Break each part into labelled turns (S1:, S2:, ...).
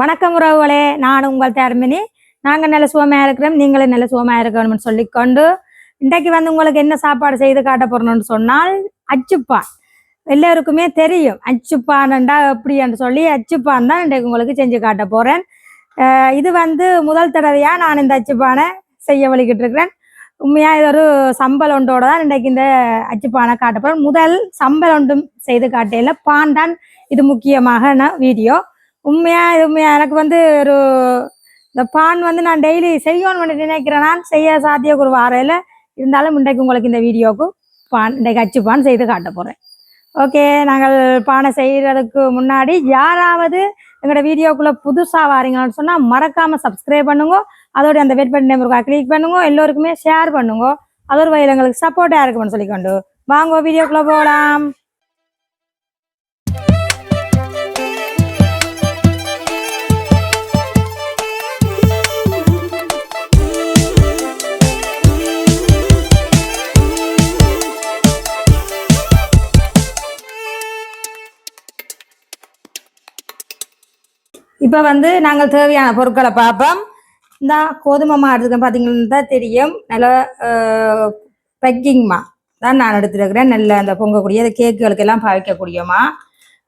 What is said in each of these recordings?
S1: வணக்கம் உறவுகளே. நான் உங்கள் தர்மினி நாங்கள் நல்ல சுகமாக இருக்கிறோம். நீங்களும் நல்ல சுகமாக இருக்கணும்னு சொல்லிக்கொண்டு இன்றைக்கு வந்து உங்களுக்கு என்ன சாப்பாடு செய்து காட்ட போறணும்னு சொன்னால் அச்சுப்பான். எல்லோருக்குமே தெரியும். அச்சுப்பான்டா எப்படின்னு சொல்லி அச்சுப்பான் தான் இன்றைக்கு உங்களுக்கு செஞ்சு காட்ட போகிறேன் இது வந்து முதல் தடவையா நான் இந்த அச்சுப்பானை செய்ய வழிக்கிட்டு இருக்கிறேன். உண்மையாக இது ஒரு சம்பல் ஒன்றோட தான் இன்றைக்கு இந்த அச்சுப்பானை காட்ட போகிறேன் முதல் சம்பல் ஒன்றும் செய்து காட்டையில் பான் தான் இது முக்கியமாக வீடியோ. உண்மையா இது உண்மையா? எனக்கு வந்து ஒரு இந்த பான் வந்து நான் டெய்லி செய்யணும்னு நினைக்கிறேன். நான் செய்ய சாத்திய ஒரு வாரையில் இருந்தாலும் இன்றைக்கு உங்களுக்கு இந்த வீடியோக்கு பான் இன்றைக்கு அச்சு பான் செய்து காட்ட போகிறேன் ஓகே நாங்கள் பானை செய்கிறதுக்கு முன்னாடி யாராவது எங்களோட வீடியோக்குள்ளே புதுசாக வாரீங்கன்னு சொன்னால் மறக்காமல் சப்ஸ்கிரைப் பண்ணுங்க. அதோட அந்த வெயிட் பண்ணி நம்பருக்கு கிளிக் பண்ணுங்க. எல்லோருக்குமே ஷேர் பண்ணுங்க. அது ஒரு வகையில் எங்களுக்கு சப்போர்ட்டாக இருக்கும்னு சொல்லிக்கொண்டு வாங்க வீடியோக்குள்ளே போகலாம் இப்போ வந்து நாங்கள் தேவையான பொருட்களை பார்ப்போம். இந்த கோதுமை மா எடுத்துக்கேன் பார்த்தீங்கன்னா தான் தெரியும். நல்லா பெக்கிங்மா தான் நான் எடுத்துருக்கிறேன். நல்ல அந்த பொங்கக்கூடிய அந்த கேக்குகளுக்கு எல்லாம் பாவிக்கக்கூடியமா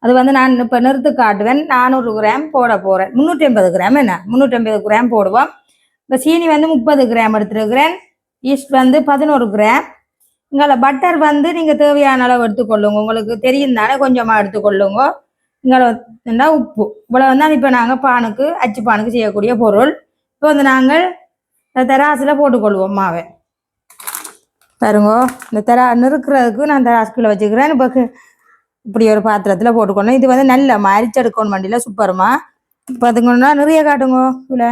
S1: அது வந்து நான் இப்போ நிறுத்து காட்டுவேன். நானூறு கிராம் போட போகிறேன் முந்நூற்றி ஐம்பது கிராம் என்ன? முந்நூற்றி ஐம்பது கிராம் போடுவோம். இப்போ சீனி வந்து முப்பது கிராம் எடுத்துருக்கிறேன். ஈஸ்ட் வந்து பதினோரு கிராம். இங்கே பட்டர் வந்து நீங்கள் தேவையான அளவு எடுத்துக்கொள்ளுங்க. உங்களுக்கு தெரியும் தானே கொஞ்சமாக எடுத்துக்கொள்ளுங்க. இங்கே வந்து உப்பு. இவ்வளோ வந்து இப்போ நாங்கள் பானுக்கு அச்சு பானுக்கு செய்யக்கூடிய பொருள். இப்போ வந்து நாங்கள் இந்த தெராசில் போட்டுக்கொள்வோம் மாவை. பாருங்க இந்த தெரா நெருக்கிறதுக்கு நான் தெராசுக்குள்ளே வச்சுக்கிறேன். இப்போ இப்படி ஒரு பாத்திரத்தில் போட்டுக்கணும் இது வந்து நல்ல மரிச்செடுக்கணும் வண்டியில் சூப்பரமாக பார்த்துக்கணும்னா நிறைய காட்டுங்க இவ்வளோ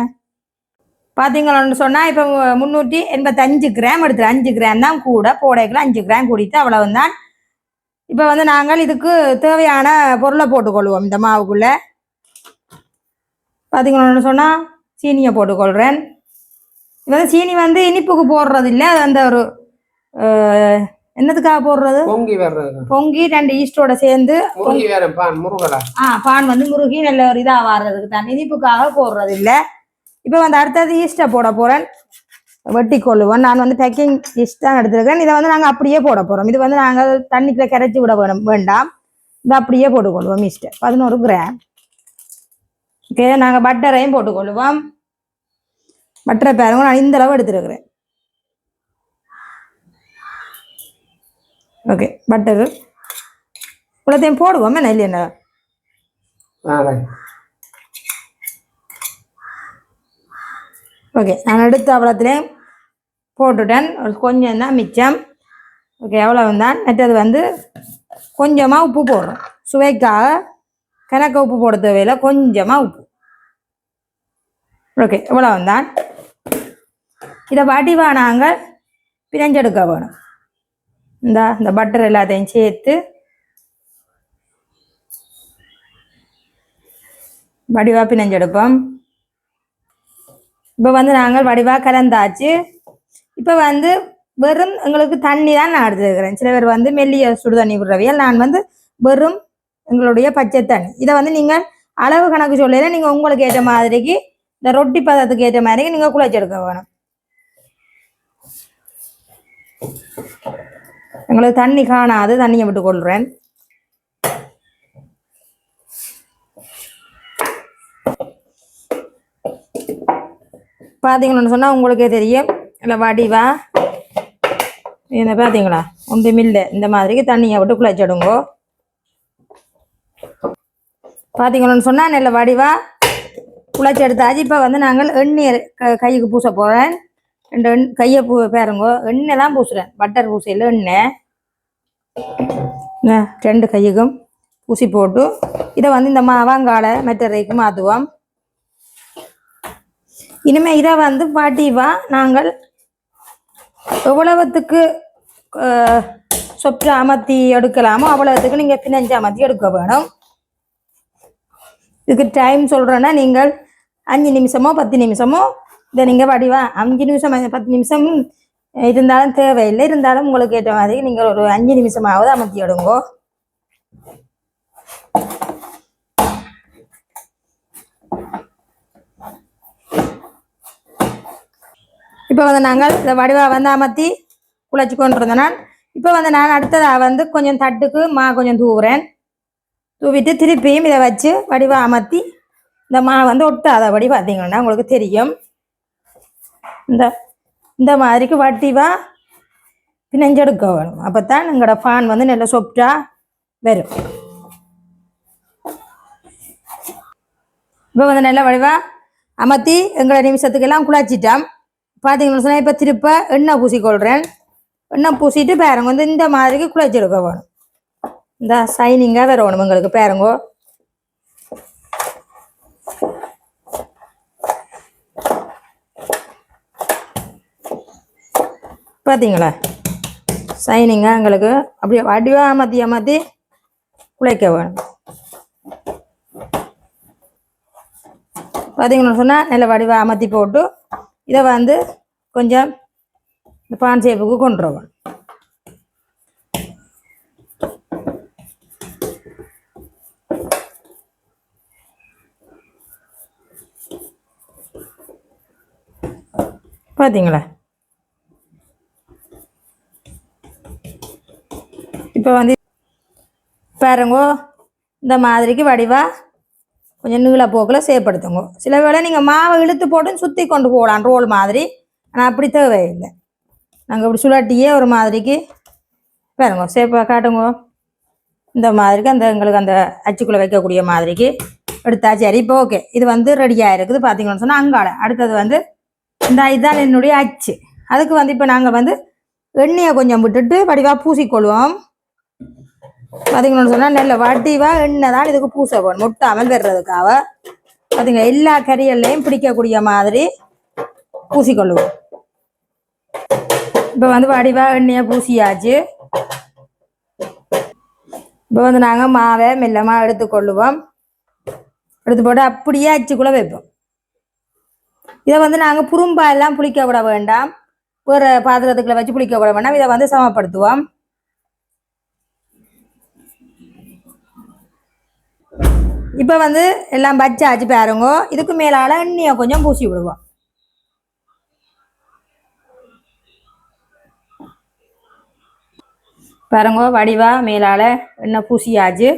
S1: பார்த்தீங்களோன்னு சொன்னால் இப்போ முந்நூற்றி எண்பத்தஞ்சு கிராம் எடுத்துகிறேன் அஞ்சு கிராம் தான் கூட போடைக்குள்ள அஞ்சு கிராம் கூடிட்டு அவ்வளவு தான் இப்போ வந்து நாங்கள் இதுக்கு தேவையான பொருளை போட்டுக்கொள்வோம் இந்த மாவுக்குள்ளே. பார்த்தீங்களோன்னு சொன்னால் சீனியை போட்டுக்கொள்கிறேன் இது வந்து சீனி வந்து இனிப்புக்கு போடுறது இல்லை அது அந்த ஒரு அஹ், என்னத்துக்காக போடுறது?
S2: பொங்கி வர்றது
S1: பொங்கி ரெண்டு ஈஸ்டோட சேர்ந்து
S2: முருகி வேற பான் முருகலா
S1: ஆ பான் வந்து முருகி நல்ல ஒரு இதாக வர்றதுக்கு தான். இனிப்புக்காக போடுறது இல்லை இப்போ வந்து அடுத்தது ஈஸ்டை போட போகிறேன் வெட்டி கொள்ளுவோம். நான் வந்து பேக்கிங் டிஷ் தான் எடுத்துருக்கேன். இதை வந்து நாங்கள் அப்படியே போட போகிறோம் இது வந்து நாங்கள் தண்ணிக்குள்ள கரைச்சி விட வேணும் வேண்டாம். இதை அப்படியே போட்டுக்கொள்வோம் ஈஸ்ட்டை பதினோரு கிராம் ஓகே நாங்கள் பட்டரையும் போட்டுக்கொள்வோம் பட்டரை பாருங்க நான் இந்த அளவு எடுத்துருக்குறேன். ஓகே பட்டரு இவ்வளோத்தையும் போடுவோம் என்ன இல்லையா? ஓகே நான் எடுத்த அவ்வளோத்துலேயும் போட்டுட்டேன். ஒரு கொஞ்சம் தான் மிச்சம். ஓகே எவ்வளோ தான். மற்றது வந்து கொஞ்சமாக உப்பு போடுறோம். சுவைக்காக கணக்க உப்பு போட தேவையில்லை. கொஞ்சமாக உப்பு. ஓகே இவ்வளோ தான். இதை வடிவா நாங்கள் பிணைஞ்செடுக்க வேணும். இந்த இந்த பட்டர் எல்லாத்தையும் சேர்த்து வடிவா பிணைஞ்செடுப்போம். இப்போ வந்து நாங்கள் வடிவாக கலந்தாச்சு. இப்போ வந்து வெறும் எங்களுக்கு தண்ணி தான் நான் எடுத்துருக்கிறேன் சில பேர் வந்து மெல்லிய சுடு தண்ணி விடுறவியல். நான் வந்து வெறும் எங்களுடைய பச்சை தண்ணி. இதை வந்து நீங்கள் அளவு கணக்கு சொல்லல நீங்கள் உங்களுக்கு ஏற்ற மாதிரிக்கு இந்த ரொட்டி பதத்துக்கு ஏற்ற மாதிரிக்கு நீங்கள் குழைச்செடுக்க வேணும். எங்களுக்கு தண்ணி காணாது. தண்ணியை விட்டு கொள்கிறேன் பார்த்தீங்கன்னு சொன்னால் உங்களுக்கே தெரியும். இல்லை வடிவா. என்ன பார்த்தீங்களா ஒன்றுமில்லை இந்த மாதிரிக்கு தண்ணியை விட்டு குழைச்சிடுங்கோ பார்த்தீங்கன்னு சொன்னால் நல்ல வடிவா. குழைச்சி எடுத்தாச்சு. இப்போ வந்து நாங்கள் எண்ணெய் க கைக்கு பூச போகிறேன் ரெண்டு எண் கையை பூ பேருங்கோ. எண்ணெய் தான் பூசுகிறேன் பட்டர் பூசையில் எண்ணெய். ரெண்டு கையுக்கும் பூசி போட்டு இதை வந்து இந்த மாவாங்காலை மெட்டரைக்கு மாற்றுவோம் இனிமே இதை வந்து பாட்டிவா நாங்கள் எவ்வளவுத்துக்கு சொற்று அமர்த்தி எடுக்கலாமோ அவ்வளவுத்துக்கு நீங்கள் பிணைஞ்சு அமர்த்தி எடுக்க வேணும். இதுக்கு டைம் சொல்கிறேன்னா நீங்கள் அஞ்சு நிமிஷமோ பத்து நிமிஷமோ இதை நீங்கள் வடிவா அஞ்சு நிமிஷம் பத்து நிமிஷம் இருந்தாலும் தேவையில்லை. இருந்தாலும் உங்களுக்கு ஏற்ற மாதிரி நீங்கள் ஒரு அஞ்சு நிமிஷமாவது அமர்த்தி எடுங்கோ. இப்போ வந்து நாங்கள் இந்த வடிவாக வந்து அமர்த்தி குழச்சி கொண்டு நான் இப்போ வந்து நான் அடுத்ததாக வந்து கொஞ்சம் தட்டுக்கு மா கொஞ்சம் தூவுறேன். தூவிட்டு திருப்பியும் இதை வச்சு வடிவாக அமர்த்தி இந்த மா வந்து ஒட்டாதபடி பார்த்தீங்கன்னா உங்களுக்கு தெரியும். இந்த இந்த மாதிரிக்கு வட்டிவாக பிணைஞ்செடுக்க வேணும். அப்போ தான் எங்களோட ஃபான் வந்து நல்ல சொப்டாக வரும். இப்போ வந்து நல்ல வடிவாக அமர்த்தி எங்களை நிமிஷத்துக்கெல்லாம் குழச்சிட்டோம். பார்த்தீங்கன்னு சொன்னால் இப்போ திருப்ப எண்ணெய் பூசிக்கொள்கிறேன் எண்ணெய் பூசிட்டு பேரங்க வந்து இந்த மாதிரிக்கு குழச்செடுக்க வேணும். இந்த சைனிங்காக வரணும் எங்களுக்கு பேரங்கோ. பார்த்தீங்களா சைனிங்காக எங்களுக்கு அப்படியே வடிவாக அமர்த்தி அமர்த்தி குழைக்க வேணும். பார்த்தீங்கன்னு சொன்னால் நல்ல வடிவ அமர்த்தி போட்டு இதை வந்து கொஞ்சம் இந்த பான் சேப்புக்கு கொண்டு வரணும் பார்த்தீங்களா இப்போ வந்து பாருங்கோ இந்த மாதிரிக்கு வடிவா கொஞ்சம் நீளப்போக்கில் சேப்படுத்துங்க சில வேளை நீங்கள் மாவை இழுத்து போட்டு சுற்றி கொண்டு போகலாம் ரோல் மாதிரி. ஆனால் அப்படி தேவையில்லை. நாங்கள் இப்படி சுழட்டியே ஒரு மாதிரிக்கு பாருங்க சேப்பாக காட்டுங்க. இந்த மாதிரிக்கு அந்த எங்களுக்கு அந்த அச்சுக்குள்ளே வைக்கக்கூடிய மாதிரிக்கு எடுத்தா சரி இப்போ ஓகே. இது வந்து ரெடியாக இருக்குது பார்த்தீங்கன்னு சொன்னால் அங்கால. அடுத்தது வந்து இந்த இதுதான் என்னுடைய அச்சு. அதுக்கு வந்து இப்போ நாங்கள் வந்து எண்ணெயை கொஞ்சம் விட்டுட்டு வடிவாக பூசிக்கொள்வோம். பார்த்தீங்கன்னு சொன்னால் நல்ல வடிவாக எண்ணெய் தான் இதுக்கு பூச போகணும் முட்டாமல் வர்றதுக்காக பார்த்தீங்க எல்லா கறிகள்லையும் பிடிக்கக்கூடிய மாதிரி பூசிக்கொள்ளுவோம். இப்போ வந்து வடிவாக எண்ணெயை பூசியாச்சு. இப்போ வந்து நாங்கள் மாவை மெல்லமாக எடுத்துக்கொள்ளுவோம். எடுத்து போட்டு அப்படியே அச்சுக்குள்ளே வைப்போம். இதை வந்து நாங்கள் புரும்பா எல்லாம் புளிக்க விட வேண்டாம். ஒரு பாத்திரத்துக்குள்ள வச்சு புளிக்க விட வேண்டாம். இதை வந்து சமப்படுத்துவோம். இப்போ வந்து எல்லாம் பச்சாச்சு பாருங்க. இதுக்கு மேலால் எண்ணெயை கொஞ்சம் பூசி விடுவோம். பாருங்க வடிவா மேலால எண்ணெய் பூசியாச்சு.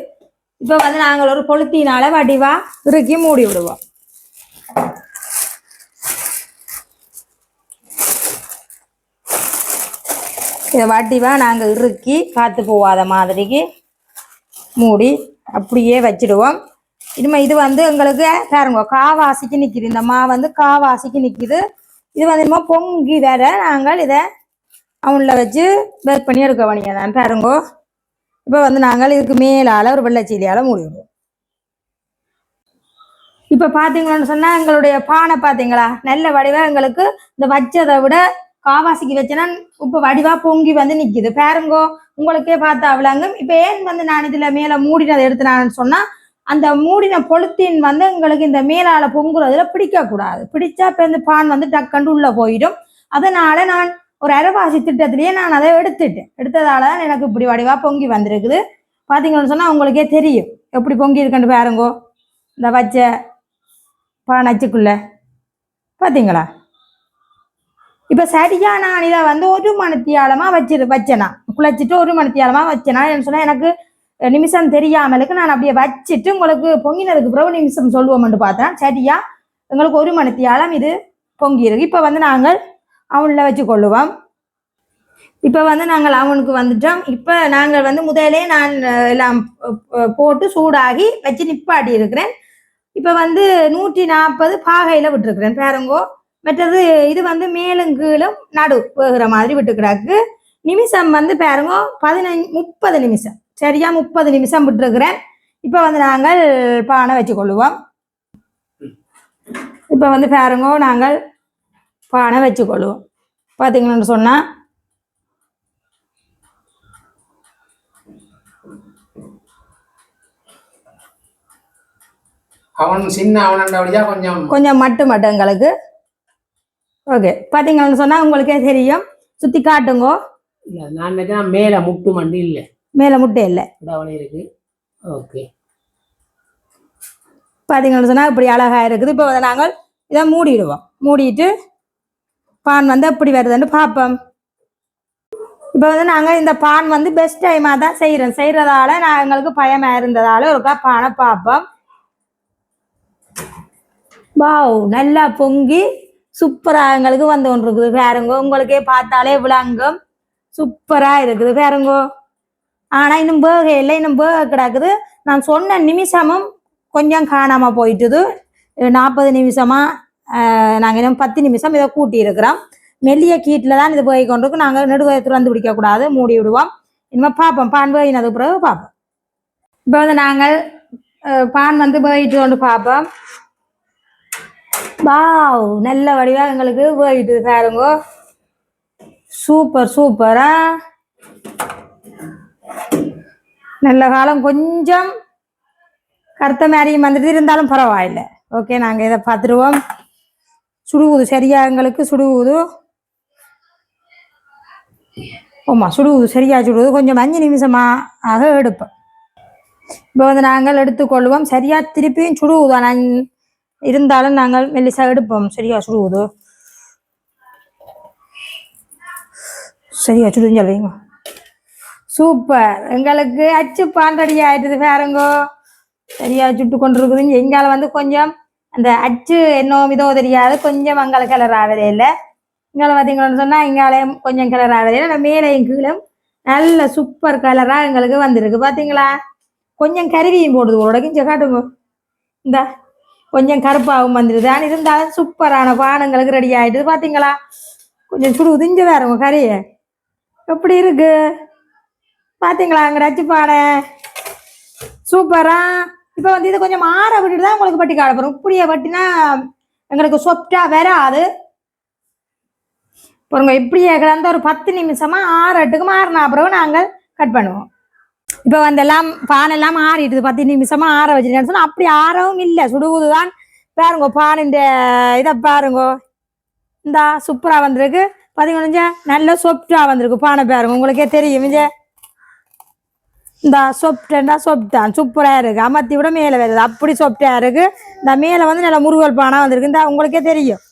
S1: இப்போ வந்து நாங்கள் ஒரு பொழுத்தினால வடிவா இறுக்கி மூடி விடுவோம். இதை வடிவா நாங்கள் இறுக்கி காற்று போகாத மாதிரிக்கு மூடி அப்படியே வச்சிடுவோம். இனிமே இது வந்து எங்களுக்கு பாருங்க காவாசிக்கு நிற்கிது இந்த மா வந்து காவாசிக்கு நிற்கிது இது வந்து இன்னும் பொங்கி வேற நாங்கள் இதை அவனில் வச்சு பேக் பண்ணி எடுக்க வேண்டியதான் பாருங்கோ. இப்போ வந்து நாங்கள் இதுக்கு மேலால் ஒரு வெள்ளைச்சீலியால் மூடிவிடுவோம் இப்போ பார்த்தீங்களோன்னு சொன்னால் எங்களுடைய பானை பார்த்தீங்களா? நல்ல வடிவாக எங்களுக்கு இந்த வச்சதை விட காவாசிக்கு வச்சேன்னா இப்போ வடிவாக பொங்கி வந்து நிற்கிது பாருங்கோ. உங்களுக்கே பார்த்தா அவ்வளோங்க இப்போ ஏன் வந்து நான் இதுல மேல மூடினதை எடுத்துனான்னு சொன்னால் அந்த மூடின பொழுத்தின் வந்து எங்களுக்கு இந்த மேலால பொங்குறதுல பிடிக்கக்கூடாது பிடிச்சா இப்போ இந்த பான் வந்து டக்கண்டு உள்ளே போயிடும். அதனால நான் ஒரு அரைவாசி திட்டத்திலேயே நான் அதை எடுத்துட்டேன். எடுத்ததால தான் எனக்கு இப்படி வடிவாக பொங்கி வந்திருக்குது. பார்த்தீங்கன்னு சொன்னால் உங்களுக்கே தெரியும். எப்படி பொங்கி இருக்குன்னு பாருங்கோ. இந்த வச்ச பானச்சுக்குள்ள பார்த்தீங்களா இப்போ சரியா நான் இதை வந்து ஒரு மணித்தியாலமாக வச்சிரு வச்சேனா? குழச்சிட்டு ஒரு மணித்தியாலமா வச்சேனா? என்ன சொன்னால் எனக்கு நிமிஷம் தெரியாமலுக்கு நான் அப்படியே வச்சுட்டு உங்களுக்கு பொங்கினதுக்கு பிறகு நிமிஷம் சொல்லுவோம்னு பார்த்தேன். சரியா? எங்களுக்கு ஒரு மணித்தியாலம் இது பொங்கி இருக்கு இப்போ வந்து நாங்கள் அவனில் வச்சு கொள்ளுவோம் இப்போ வந்து நாங்கள் அவனுக்கு வந்துட்டோம். இப்போ நாங்கள் வந்து முதலே நான் எல்லாம் போட்டு சூடாகி வச்சு நிப்பாட்டி இருக்கிறேன் இப்போ வந்து நூற்றி நாற்பது பாகையில் விட்டுருக்குறேன் பேரங்கோ. மற்றது இது வந்து மேலும் கீழும் நடு போகிற மாதிரி விட்டுக்கிறாக்கு நிமிஷம் வந்து பாருங்க பதினஞ்சு முப்பது நிமிஷம். சரியா முப்பது நிமிஷம் விட்டுருக்குறேன். இப்போ வந்து நாங்கள் பானை வச்சு கொள்ளுவோம் இப்போ வந்து பாருங்க நாங்கள் பானை வச்சு கொள்ளுவோம் பார்த்தீங்கன்னு சொன்னால்
S2: அவன் சின்ன அவனண்டபடியா கொஞ்சம்
S1: கொஞ்சம் மட்டு மட்டும் எங்களுக்கு. ஓகே. பார்த்தீங்கன்னு சொன்னால் உங்களுக்கே தெரியும். சுற்றி காட்டுங்கோ.
S2: இல்ல நான் மேல முட்டு மண்டி இல்ல.
S1: மேலே முட்டை இல்லை.
S2: இடவளை இருக்கு. ஓகே.
S1: பார்த்தீங்கன்னு சொன்னால் இப்படி அழகாக இருக்குது. இப்போ வந்து நாங்கள் இதை மூடிடுவோம். மூடிட்டு பான் வந்து எப்படி வருதுன்னு பார்ப்போம். இப்போ வந்து நாங்கள் இந்த பான் வந்து பெஸ்ட் டைமாக தான் செய்கிறோம் செய்கிறதால நான் எங்களுக்கு பயமாக இருந்ததால ஒருக்கா பானை பார்ப்போம். வாவ் நல்லா பொங்கி சூப்பராக எங்களுக்கு வந்து கொண்டு இருக்குது பாருங்க உங்களுக்கே பார்த்தாலே விளங்கும். சூப்பராக இருக்குது. பாருங்கோ ஆனால் இன்னும் பேக இல்லை இன்னும் பேக கிடக்குது. நான் சொன்ன நிமிஷமும் கொஞ்சம் காணாமல் போயிட்டுது. நாற்பது நிமிஷமாக நாங்கள் இன்னும் பத்து நிமிஷம் இதை கூட்டி இருக்கிறோம். மெல்லிய கீட்டில் தான் இது போய் கொண்டு நாங்கள் நெடுவயத்தில் வந்து பிடிக்கக்கூடாது மூடி விடுவோம். இனிமேல் பார்ப்போம். பான் போயினது பிறகு பார்ப்போம். இப்போ வந்து நாங்கள் பான் வந்து போயிட்டு கொண்டு பார்ப்போம். வாவ் நல்ல வடிவாக எங்களுக்கு போயிட்டு பாருங்க. சூப்பர் சூப்பரா. நல்ல காலம் கொஞ்சம் கருத்த மாதிரியும் வந்துட்டு இருந்தாலும் பரவாயில்லை. ஓகே நாங்கள் இதை பார்த்துருவோம். சுடுகுது சரியா எங்களுக்கு சுடுகுது. ஆமா சுடுகுது சரியா சுடுவது கொஞ்சம் அஞ்சு நிமிஷமாக ஆக எடுப்போம். இப்போ வந்து நாங்கள் எடுத்துக்கொள்வோம். சரியா திருப்பியும் சுடுகுதா? நான் இருந்தாலும் நாங்கள் மெல்லிசா எடுப்போம். சரியா சுடுகுது. சரியா சுடுன்னு சொல்லுவீங்க சூப்பர். எங்களுக்கு அச்சு பாண்டடி ஆயிட்டது வேறங்கோ சரியா சுட்டு கொண்டிருக்குது. எங்கால வந்து கொஞ்சம் அந்த அச்சு என்னோ இதோ தெரியாது. கொஞ்சம் அங்கால கலர் ஆகவே இல்லை. இங்கால பார்த்தீங்கன்னு சொன்னால் இங்காலையும் கொஞ்சம் கலர் ஆகவே இல்லை. மேலையும் கீழும் நல்ல சூப்பர் கலராக எங்களுக்கு வந்திருக்கு. பார்த்தீங்களா கொஞ்சம் கருவியும் போடுது. உங்களோட காட்டுங்க. இந்த கொஞ்சம் கருப்பாகவும் வந்துடுது ஆனால் இருந்தாலும் சூப்பரான பானங்களுக்கு ரெடி ஆயிடுது பார்த்தீங்களா கொஞ்சம் சுடு உதிஞ்சதாக இருக்கும் கறியை. எப்படி இருக்குது பார்த்தீங்களா அங்கே ரச்சு பானை சூப்பரா இப்போ வந்து இது கொஞ்சம் மாற விட்டுட்டு தான் உங்களுக்கு பட்டி காட போகிறோம் இப்படியே பட்டினா எங்களுக்கு சொப்டா வராது. பாருங்க இப்படியே கிடந்த ஒரு பத்து நிமிஷமா ஆறட்டுக்கு மாறினா அப்புறம் நாங்கள் கட் பண்ணுவோம். இப்போ வந்து எல்லாம் பானை எல்லாம் ஆறிட்டுது பத்து நிமிஷமா ஆற வச்சிருக்கேன்னு சொன்னால் அப்படி ஆறவும் இல்லை. சுடுவது தான் பாருங்க பானின் இதை பாருங்க. இந்தா சூப்பரா வந்திருக்கு. பார்த்தீங்கன்னா நல்ல சொப்டா வந்திருக்கு பானை பாருங்க. உங்களுக்கே தெரியும் இங்க. இந்த சொப்டா சொப் தான் சூப்பராக இருக்கு. அமர்த்தி விட மேலே வருது. அப்படி சொப்டா இருக்கு. இந்த மேலே வந்து நல்ல முருகல் பானை வந்திருக்கு. இந்த உங்களுக்கே தெரியும்.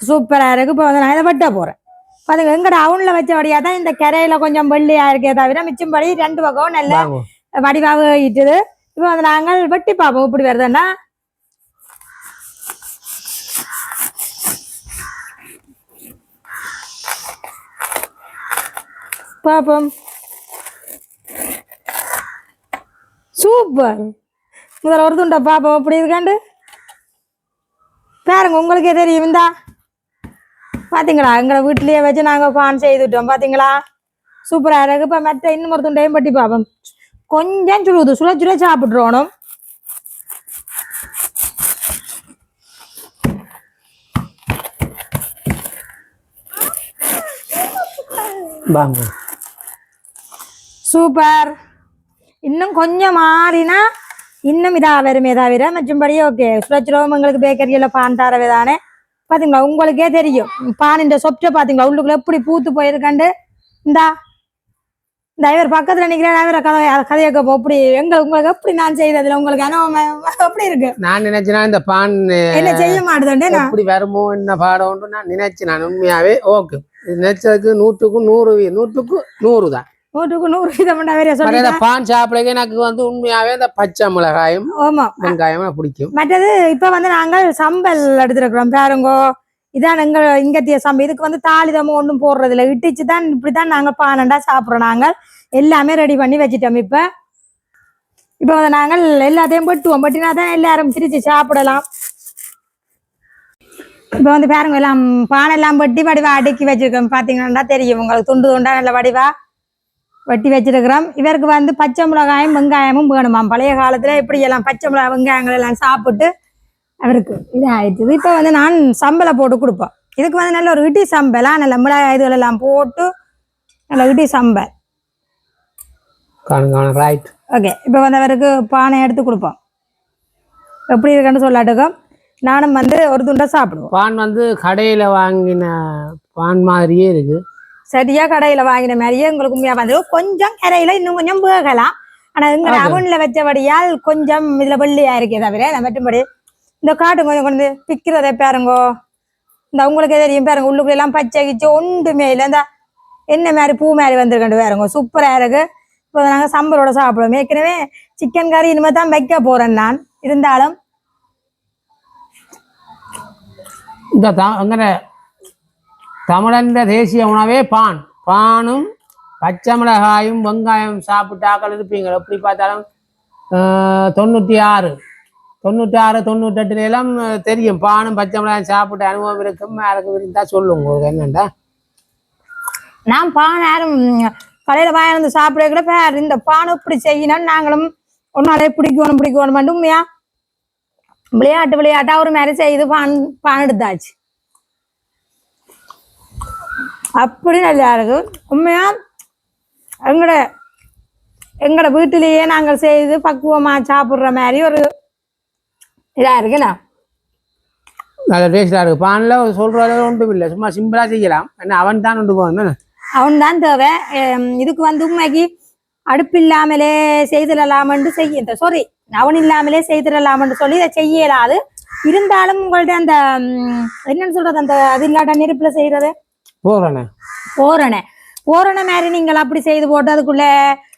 S1: சூப்பராக இருக்கு. இப்போ வந்து நான் இதை வெட்ட போகிறேன் பாருங்க எங்கட அவுனில் வச்சபடியாக தான் இந்த கரையில் கொஞ்சம் வெள்ளையாக இருக்கே தவிர மிச்சம்படி ரெண்டு பக்கம் நல்ல வடிவாக இட்டுது இப்போ வந்து நாங்கள் வெட்டி பார்ப்போம். இப்படி வருதுன்னா. பார்ப்போம். சூப்பர் முதல்ல ஒரு துண்டை பார்ப்போம் இப்படி இருக்காண்டு? பாருங்க உங்களுக்கே தெரியும். இந்தா. பாத்தீங்களா? எங்களை வீட்லயே வச்சு நாங்கள் பான் செய்துட்டோம். பாத்தீங்களா? சூப்பரா இருக்கு. இப்போ மற்ற இன்னும் ஒரு துண்டையும் பட்டி பார்ப்போம் கொஞ்சம் சுடுது. சுட சுட சாப்பிட்றோணும்
S2: வாங்க.
S1: சூப்பர் இன்னும் கொஞ்சம் மாறினா இன்னும் இதா வருமே தவிர மற்றும்படி ஓகே சுழச்சுரவும் எங்களுக்கு பேக்கரியில் பான் தரவே தானே பாத்தீங்களா? உங்களுக்கே தெரியும். பான் இந்த சொப்டை பாத்தீங்களா? உள்ளுக்குள்ள எப்படி பூத்து போயிருக்காண்டு இந்தா இந்த இவர் பக்கத்துல நிக்கிறேன் இவரை கதை கதையை கேட்போம். எப்படி எங்க உங்களுக்கு எப்படி நான் செய்ததுல? உங்களுக்கு அனுபவம் எப்படி இருக்கு?
S2: நான் நினைச்சேனா இந்த பான்
S1: என்ன செய்ய மாட்டுதுண்டு நான்.
S2: எப்படி வருமோ என்ன பாடம்னு நான் நினைச்சேன். நான் உண்மையாவே ஓகே நினைச்சதுக்கு நூற்றுக்கு நூறு வீ- நூற்றுக்கு நூறு தான்
S1: நூற்றுக்கு நூறு வீதம் வேற
S2: பான் சாப்பிடுங்க எனக்கு வந்து உண்மையாவே இந்த பச்சை மிளகாயும்
S1: ஆமா.
S2: வெங்காயம் பிடிக்கும்.
S1: மற்றது இப்ப வந்து நாங்கள் சம்பல் எடுத்துருக்கிறோம். பாருங்கோ. இதான் எங்க இங்கத்திய சம்பல். இதுக்கு வந்து தாளிதமும் ஒன்றும் போடுறது இல்லை இட்டிச்சு தான் இப்படித்தான் நாங்கள் பானண்டா சாப்பிட்றோம். நாங்கள் எல்லாமே ரெடி பண்ணி வச்சிட்டோம் இப்ப. இப்ப வந்து நாங்கள் எல்லாத்தையும் வெட்டுவோம். வெட்டினா தான் எல்லாரும் பிரிச்சு சாப்பிடலாம். இப்ப வந்து பாருங்க எல்லாம் பானை எல்லாம் வெட்டி வடிவா அடுக்கி வச்சிருக்கோம். பாத்தீங்கன்னா தெரியும். உங்களுக்கு துண்டு துண்டா நல்ல வடிவா. வெட்டி வச்சிருக்கிறோம். இவருக்கு வந்து பச்சை மிளகாயும் வெங்காயமும் வேணுமாம். பழைய காலத்துல இப்படி எல்லாம் பச்சை மிளகாய் வெங்காயங்கள் எல்லாம் சாப்பிட்டு அவருக்கு இது ஆயிடுச்சு இப்போ வந்து நான் சம்பளை போட்டு கொடுப்போம். இதுக்கு வந்து நல்ல ஒரு இடி சம்பலா நல்ல மிளகாய் இதுகள் எல்லாம் போட்டு நல்ல இடி சம்பல் ஓகே இப்போ வந்து அவருக்கு பானை எடுத்து கொடுப்போம். எப்படி இருக்குன்னு சொல்லாட்டுக்கும். நானும் வந்து ஒரு துண்டை சாப்பிடுவோம்.
S2: பான் வந்து கடையில வாங்கின பான் மாதிரியே இருக்கு.
S1: சரியா கடையில வாங்கின மாதிரியே உங்களுக்கு உண்மையா வந்து கொஞ்சம் கரையில இன்னும் கொஞ்சம் வேகலாம். ஆனா எங்க
S2: Okay.
S1: அவன்ல வச்சபடியால் கொஞ்சம் இதுல வெள்ளையா இருக்கே தவிர நான் வெட்டும்படி இந்த காட்டு கொஞ்சம் கொண்டு பிக்கிறதை பாருங்கோ. இந்த உங்களுக்கு தெரியும் பாருங்க உள்ளுக்குள்ள எல்லாம் பச்சை கிச்சை ஒன்றுமே இல்லை. இந்த என்ன மாதிரி பூ மாதிரி வந்திருக்கண்டு பாருங்க. சூப்பரா இருக்கு. இப்போ நாங்கள் சம்பளோட சாப்பிடுவோம். ஏற்கனவே சிக்கன் கறி இனிமே தான் வைக்க போறேன் நான். இருந்தாலும்
S2: இந்த த அங்கே தமிழந்த தேசிய உணவே பான். பானும் பச்சை மிளகாயும் வெங்காயம் சாப்பிட்டாக்கள் இருப்பீங்க. எப்படி பார்த்தாலும் தொண்ணூற்றி ஆறு. தொண்ணூற்றி ஆறு தொண்ணூத்தெட்டுல எல்லாம் தெரியும். பானும் பச்சை மிளகாயும் சாப்பிட்ட அனுபவம் இருக்கும். யாருக்கு இருந்தா சொல்லுங்க. உங்களுக்கு என்னண்டா?
S1: நான் பானை யாரும் கடையில் வாங்கிட்டு சாப்பிட கூட பேர் இந்த பானை இப்படி செய்யணும் நாங்களும் ஒன்னாலே பிடிக்கணும் பிடிக்கணும் உண்மையா? விளையாட்டு விளையாட்டா ஒரு மாதிரி செய்து பான் பான் எடுத்தாச்சு. அப்படி நல்லா இருக்கு. உண்மையா? எங்கட எங்கட வீட்டிலேயே நாங்கள் செய்து பக்குவமா சாப்பிடுற மாதிரி ஒரு இதா இருக்குண்ணா.
S2: நல்ல டேஸ்டாக இருக்குது பானில் சொல்கிற அளவு ஒன்றும் இல்லை. சும்மா சிம்பிளாக செய்யலாம். ஏன்னா அவன் தான் கொண்டு போகணும்
S1: அவன் தான் தேவை. இதுக்கு வந்து உண்மைக்கு அடுப்பு இல்லாமலே செய்திடலாமன்னு செய்ய சாரி அவன் இல்லாமலே செய்திடலாமன்னு சொல்லி இதை செய்ய இயலாது இருந்தாலும் உங்கள்ட்ட அந்த என்னன்னு சொல்றது? அந்த அது இல்லாட்ட நெருப்புல செய்யறது?
S2: போகிறேண்ணே
S1: போரணை போரணை மாதிரி நீங்கள் அப்படி செய்து போட்டு அதுக்குள்ள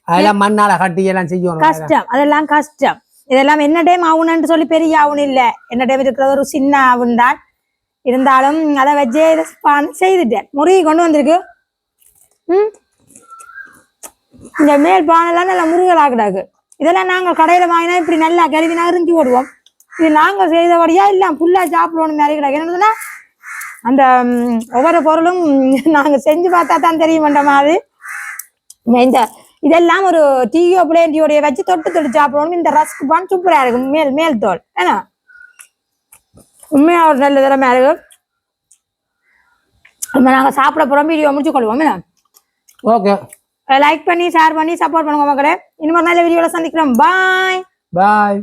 S2: அதெல்லாம் மண்ணால் கட்டி எல்லாம் செய்யணும்.
S1: கஷ்டம். அதெல்லாம் கஷ்டம். இதெல்லாம் என்ன டைம் ஆகுனன்னு சொல்லி பெரிய ஆவுன் இல்லை. என்ன டைம் இருக்கிறது? ஒரு சின்ன ஆவுன் தான் இருந்தாலும் அதை வச்சே செய்துட்டேன். முருகி கொண்டு வந்திருக்கு. ம்? இந்த மேல் பானெல்லாம் நல்லா முருகலாக்குடாக்கு இதெல்லாம் நாங்கள் கடையில் வாங்கினா இப்படி நல்லா கழுவி நகரிஞ்சு போடுவோம் இது நாங்கள் செய்தபடியா இல்லை ஃபுல்லாக சாப்பிடணும் மாதிரி கிடக்கு. என்னதுன்னா அந்த ஒவ்வொரு பொருளும் நாங்கள் செஞ்சு பார்த்தா தான் தெரியுமன்ற மாதிரி. இந்த இதெல்லாம் ஒரு டீயோ பிளேண்டியோடைய வச்சு தொட்டு தொட்டு சாப்பிடணும் இந்த ரஸ்க் பான் சூப்பரா இருக்கும். மேல் மேல் தோல். ஏன்னா? உண்மையா ஒரு நல்ல திறமையா இருக்கு. நம்ம நாங்கள் சாப்பிட போகிறோம் வீடியோ முடிச்சு கொள்வோம். என்ன?
S2: ஓகே
S1: லைக் பண்ணி ஷேர் பண்ணி சப்போர்ட் பண்ணுங்க மக்களே. இன்னொரு நல்ல வீடியோவில் சந்திக்கிறோம். பாய்
S2: பாய்